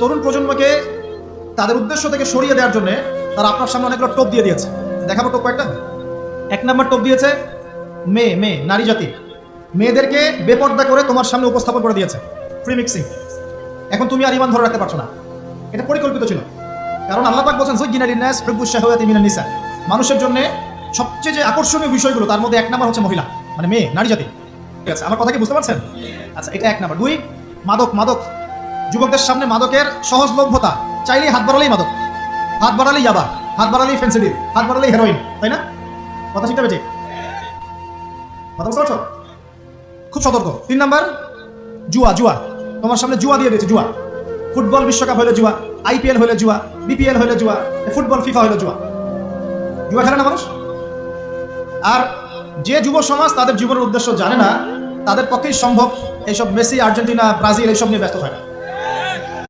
তরুণ প্রজন্মকে তাদের উদ্দেশ্য থেকে সরিয়ে দেওয়ার জন্য তারা আপনার সামনে অনেকগুলো টোপ দিয়ে দিয়েছে। দেখাবো টোপ কয়েকটা। এক নাম্বার টোপ দিয়েছে মেয়ে মেয়ে, নারী জাতি। মেয়েদেরকে বেপর্দা করে তোমার সামনে উপস্থাপন করে দিয়েছে। ফ্রি মিক্সিং এখন তুমি আর ইমান ধরে রাখতে পারছ না। এটা পরিকল্পিত ছিল। কারণ আল্লাহ পাক বলছেন জুজ্জিনা লিন্নাস হুব্বুশ শাহাওয়াতি মিনান নিসা। মানুষের জন্য সবচেয়ে যে আকর্ষণীয় বিষয়গুলো, তার মধ্যে এক নাম্বার হচ্ছে মহিলা। মানে মেয়ে, নারী জাতি। ঠিক আছে, আমার কথা কি বুঝতে পারছেন? আচ্ছা এটা এক নাম্বার। দুই, মাদক মাদক। যুবকদের সামনে মাদকের সহজলভ্যতা। চাইলেই হাত বাড়ালেই মাদক। হাত বাড়ালেই ইয়াবা। হাত বাড়ালেই ফেন্সিডিল হাত বাড়ালেই হেরোইন তাই না? কথা ঠিক পেয়েছি কথা বুঝতে পারছ? খুব সতর্ক। তিন নাম্বার, জুয়া জুয়া। তোমার সামনে জুয়া দিয়ে দিয়েছে, জুয়া। ফুটবল বিশ্বকাপ হলে জুয়া আইপিএল হলে জুয়া বিপিএল হলে জুয়া, ফুটবল ফিফা হলে জুয়া। জুয়া খেলে না মানুষ? আর যে যুব সমাজ তাদের জীবনের উদ্দেশ্য জানে না, তাদের পক্ষেই সম্ভব এইসব মেসি, আর্জেন্টিনা, ব্রাজিল এইসব নিয়ে ব্যস্ত থাকে।